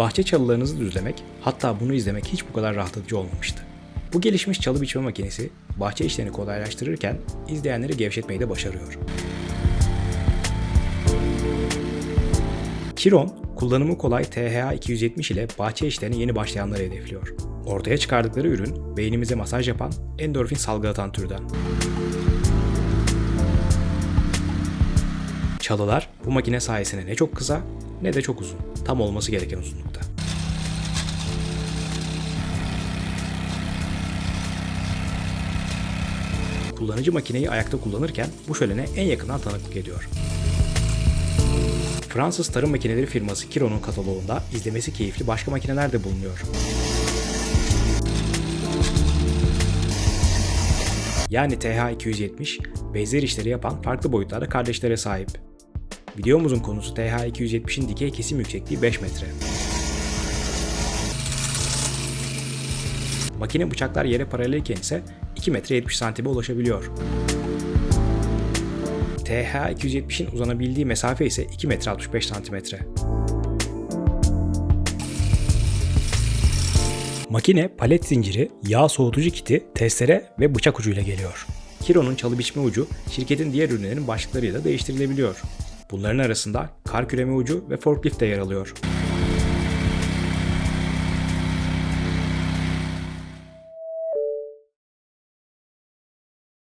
Bahçe çalılarınızı düzlemek, hatta bunu izlemek hiç bu kadar rahatlatıcı olmamıştı. Bu gelişmiş çalı biçme makinesi bahçe işlerini kolaylaştırırken izleyenleri gevşetmeyi de başarıyor. Kiron, kullanımı kolay THA 270 ile bahçe işlerine yeni başlayanları hedefliyor. Ortaya çıkardıkları ürün, beynimize masaj yapan, endorfin salgılatan türden. Çalılar bu makine sayesinde ne çok kısa ne de çok uzun. Tam olması gereken uzunlukta. Kullanıcı makineyi ayakta kullanırken bu şölene en yakından tanıklık ediyor. Fransız tarım makineleri firması Kiron'un kataloğunda izlemesi keyifli başka makineler de bulunuyor. Yani TH270, benzer işleri yapan farklı boyutlarda kardeşlere sahip. Videomuzun konusu TH270'in dikey kesim yüksekliği 5 metre. Makine bıçaklar yere paralelken ise 2 metre 70 santime ulaşabiliyor. TH270'in uzanabildiği mesafe ise 2 metre 65 santimetre. Makine palet zinciri, yağ soğutucu kiti, testere ve bıçak ucuyla geliyor. Kiro'nun çalı biçme ucu şirketin diğer ürünlerinin başlıklarıyla değiştirilebiliyor. Bunların arasında kar küreme ucu ve forklift de yer alıyor.